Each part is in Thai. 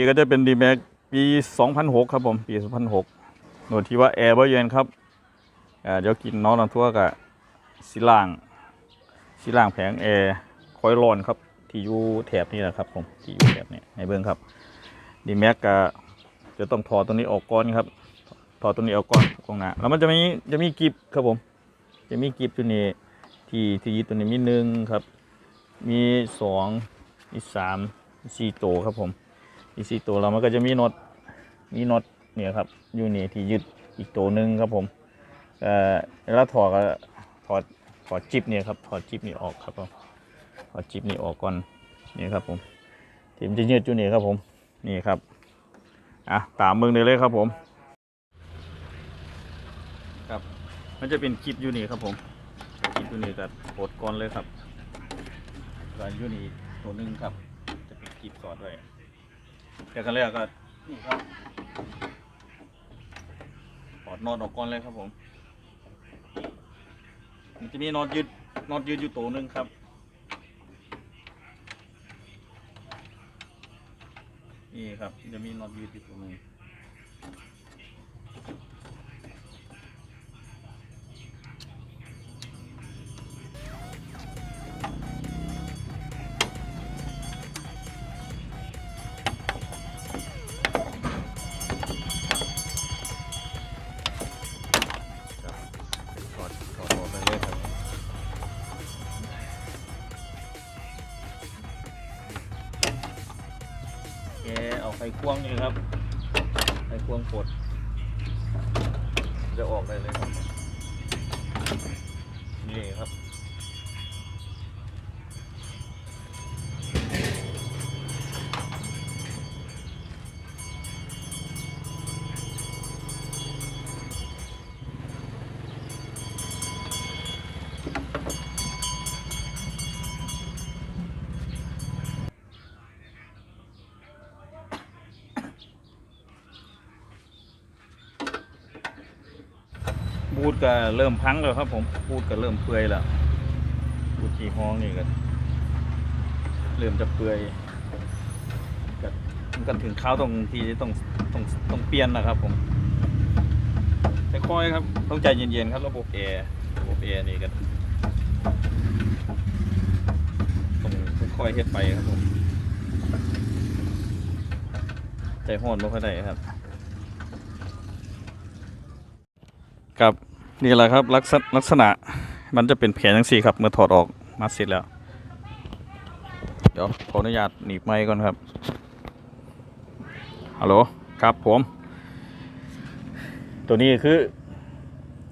นี่ก็จะเป็นดีแม็กปี 2006 ครับผม ปี 2006 หน่วยที่ว่าแอร์บ่เยนครับอ่าเดี๋ยวกินน้องน้ำทั่วกับสิล่างสิล่างแผงแอร์คอยร้อนครับ ที่อยู่แถบนี้แหละครับผมที่อยู่แถบนี้ให้เบิ่งครับดีแม็กก็จะต้องถอดตัวนี้ออกก่อนครับถอดตัวนี้ออกก่อนกองหน้าแล้วมันจะมีจะมีกิบครับผม จะมีกิบตัวนี้ที่ที่ยึดตัวนี้มีหนึ่งครับ มีสองมีสามมีสี่ตัวครับผม มีสี่ตัวแล้วมันก็จะมีน็อตมีน็อตเนี่ยครับอยู่นี่ที่ยึดอีกตัวหนึ่งครับผมเอ่อแล้วถอดก็ถอดถอดจิบเนี่ยครับถอดจิบนี่ออกครับผมถอดจิบนี่ออกก่อนนี่ครับผมทีมจะยืดอยู่นี่ครับผมนี่ครับอะตามมึงเลยเลยครับผมครับมันจะเป็นจิบอยู่นี่ครับผมจิบอยู่นี่ก็โหดก่อนเลยครับก็อยู่นี่ตัวหนึ่งครับจะเป็นกีบสอนดไว้ เดี๋ยวกันแรกก็นี่ครับปอดนอนออกก่อนเลยครับผม มันจะมีนอนยืดนอนยืดอยู่ตัวหนึ่งครับ นี่ครับจะมีนอนยืดอยู่ตัวหนึ่ง เอาไฟควงนี่ครับไฟควงกด จะออกได้เลยครับ นี่ครับ บูดก็เริ่มพังแล้วครับ ผมบูดก็เริ่มเปื่อยแล้วบูดที่ห้องนี่ก็เริ่มจะเปื่อยก็มันก็ถึงข้าวตรงที่ต้องต้องต้องเปลี่ยนนะครับ ผมค่อยครับ ต้องใจเย็นๆครับระบบแอร์ระบบแอร์นี่ก็ต้องค่อยเฮ็ดไปครับผมใจห้อนไม่ค่อยได้ครับครับ นี่แหละครับลักษณะลักษณะมันจะเป็นแผนทั้งสี่ครับ เมื่อถอดออกมาเสร็จแล้ว เดี๋ยวขออนุญาตหนีบไมค์ก่อนครับฮัลโหลครับผม ตัวนี้คือ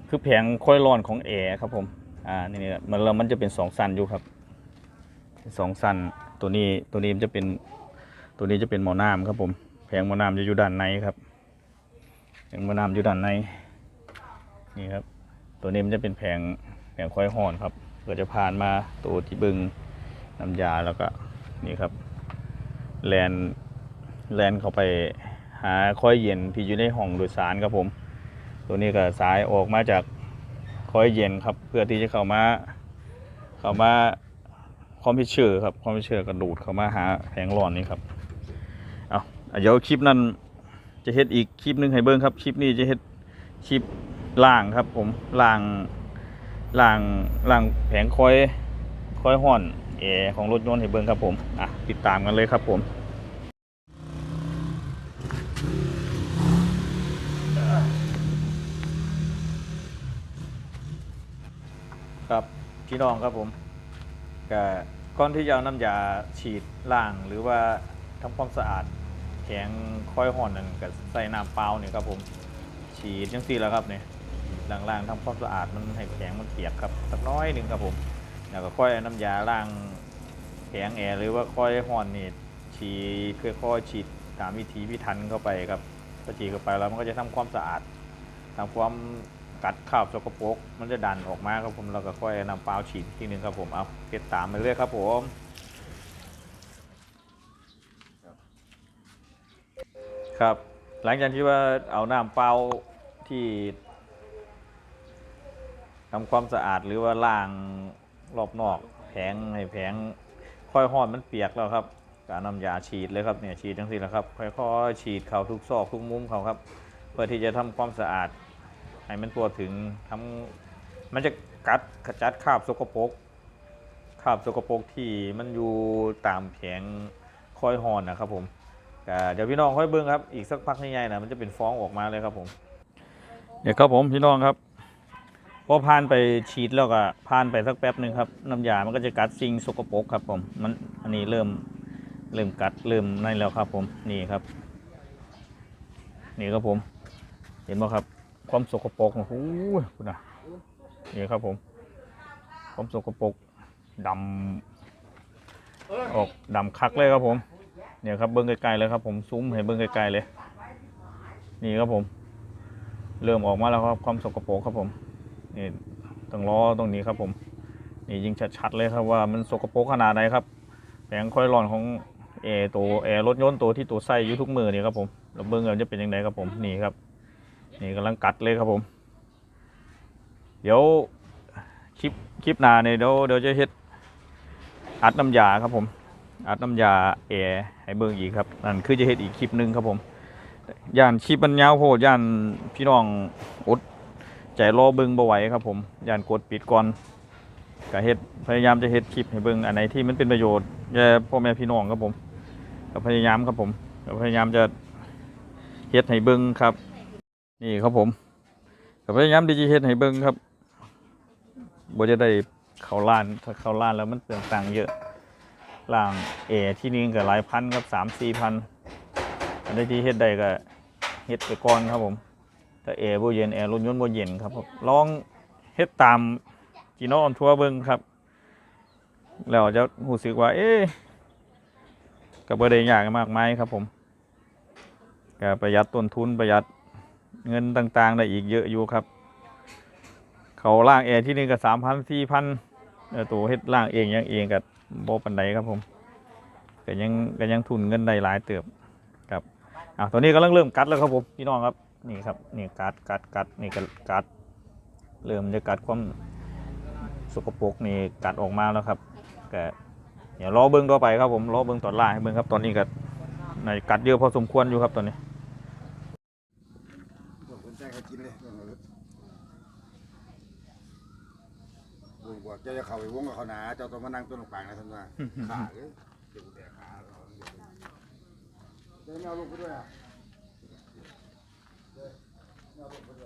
คือแผงค่อยร้อนของแอร์ครับผมอ่านี่นี่มันแล้วมันจะเป็นสองสันอยู่ครับสองสันตัวนี้ตัวนี้มันจะเป็นตัวนี้จะเป็นหมอน้ำครับผมแผงหมอน้ำจะอยู่ด้านในครับแผงหมอน้ำอยู่ด้านในนี่ครับ ตัวนี้มันจะเป็นแผงแผงค่อยห่อนครับเพื่อจะผ่านมาตัวที่บึงน้ำยาแล้วก็นี่ครับแลนแลนเข้าไปหาค่อยเย็นที่อยู่ในห้องโดยสารครับผม ตัวนี้ก็สายออกมาจากค่อยเย็นครับ เพื่อที่จะเข้ามาเข้ามาคอมพิวเตอร์ครับคอมพิวเตอร์กระดูดเข้ามาหาแผงร้อนนี่ครับเอาเดี๋ยวคลิปนั้นจะเฮ็ดอีกคลิปนึงให้เบิ้งครับคลิปนี้จะเฮ็ดชิป ล่างครับผมล่างล่างล่างแผงคอยคอยห่อนแอร์ของรถยนต์ให้เบิ่งครับผมอะติดตามกันเลยครับผมครับพี่น้องครับผมก็ก่อนที่จะเอาน้ำยาฉีดล่างหรือว่าทำความสะอาดแผงคอยห่อนนั่นก็ใส่น้ำเปล่านี่ครับผมฉีดจังสี่แล้วครับเนี่ย ล้างๆทำความสะอาดมันให้แผงมันเปียกครับสักน้อยหนึ่งครับผมแล้วก็ค่อยน้ำยาล้างแผงแอร์หรือว่าค่อยห่อนนี่ฉีดค่อยๆฉีดตามวิธีพิถันเข้าไปครับพอฉีดเข้าไปแล้วมันก็จะทำความสะอาดทำความกัดคราบสกปรกมันจะดันออกมาครับผมแล้วก็ค่อยนำเปล่าฉีดอีกทีหนึ่งครับผมเอาเก็บตามไปเรื่อยครับผมครับ หลังจากที่ว่าเอาน้ำเปล่าที่ ทำความสะอาดหรือว่าล้างรอบนอกแผงให้แผงค่อยห่อนมันเปียกแล้วครับการนำยาฉีดเลยครับเนี่ยฉีดทั้งสิ้นแล้วครับค่อยๆฉีดเขาทุกซอกทุกมุมเขาครับ เพื่อที่จะทำความสะอาด ให้มันตัวถึงทำมันจะกัดขจัดคราบสกปรกคราบสกปรกที่มันอยู่ตามแผงค่อยหอนนะครับผมเดี๋ยวพี่น้องค่อยเบิ้งครับอีกสักพักใหญ่ๆนะมันจะเป็นฟองออกมาเลยครับผมเดี๋ยวครับผมพี่น้องครับ พอผ่านไปฉีดแล้วก็ผ่านไปสักแป๊บหนึ่งครับน้ำยา มันก็จะกัดสิ่งสกปรกครับผมมันอันนี้เริ่มเริ่มกัดเริ่มนั่นแล้วครับ ผมนี่ครับ นี่ครับผม เห็นไหมครับ ความสกปรกโอ้โหคุณนะนี่ครับผม ความสกปรกดำออกดำคักเลยครับผมเนี่ยครับเบิ้งไกลๆเลยครับผมซูมให้เบิ้งไกลๆเลย นี่ครับผม เริ่มออกมาแล้วครับความสกปรกครับผม นี่ต้องล้อตรงนี้ครับผมนี่ยิงชัดๆเลยครับว่ามันสกปรกขนาดไหนครับแผงคอยหลอนของแอร์ตัวแอร์รถยนต์ตัวที่ตัวใส่อยู่ทุกมือนี่ครับผมเราเบิ้งกันจะเป็นยังไงครับผมนี่ครับนี่กำลังกัดเลยครับผม เดี๋ยวคลิปคลิปหน้าเนี่ยเดี๋ยวเดี๋ยวจะเฮ็ดอัดน้ำยาครับผมอัดน้ำยาแอร์ให้เบิ่งอีกครับนั่นคือจะเฮ็ดอีกคลิปหนึ่งครับผมย่านคลิปมันยาวโพดย่านพี่น้องอด ใจรอเบิ่งบ่ไหวครับผมย่านกดปิดก่อนก็เฮ็ดพยายามจะเฮ็ดคลิปให้เบิ่งอันไหนที่มันเป็นประโยชน์แก่พ่อแม่พี่น้องครับผมก็พยายามครับผมก็พยายามจะเฮ็ดให้เบิ่งครับ นี่ครับผมก็พยายามดีจีเฮ็ดให้เบิ่งครับบ่จะได้เข้าร้านถ้าเข้าร้านแล้วมันเปลืองตังค์เยอะล่างเอที่นี่ก็หลายพันครับสามสี่พันอันใดที่เฮ็ดได้ก็เฮ็ดไปก่อนครับผม ถ้าแอร์บ่เย็นแอร์รถยนต์บ่เย็นครับผมลองเฮ็ดตามจีโน่ออนทัวเบิงครับ แล้วจะรู้สึกว่า เอ๊ะก็บ่ได้ยากมากมายครับผมก็ประหยัดต้นทุนประหยัดเงินต่างๆ ได้อีกเยอะอยู่ครับ เขาล่างแอร์ที่นี่ก็สามพันสี่พันตัวเฮ็ดล่างเองยังเองกับโบปันไดครับผมก็ยังก็ยังทุนเงินได้หลายเติบครับอะตัวนี้กำลังเริ่มกัดแล้วครับผมพี่น้องครับ นี่ครับนี่กัดกัดกัดนี่ก็กัดเริ่มจะกัดความสกปรกนี่กัดออกมาแล้วครับก็เดี๋ยวรอเบิ้งต่อไปครับผมรอเบิ้งตอนล่างให้เบิ้งครับตอนนี้ก็ในกัดเยอะพอสมควรอยู่ครับตอนนี้พวกคนใจเขากินเลยพวกเขาเจ้าจะเข้าไปวงกับเขาหนาเจ้าต้องมานั่งต้นปางนะท่านว่าขาเลยเดี๋ยวแตกขาเราเดี๋ยวไม่เอาลงไปด้วยอะ เดี๋ย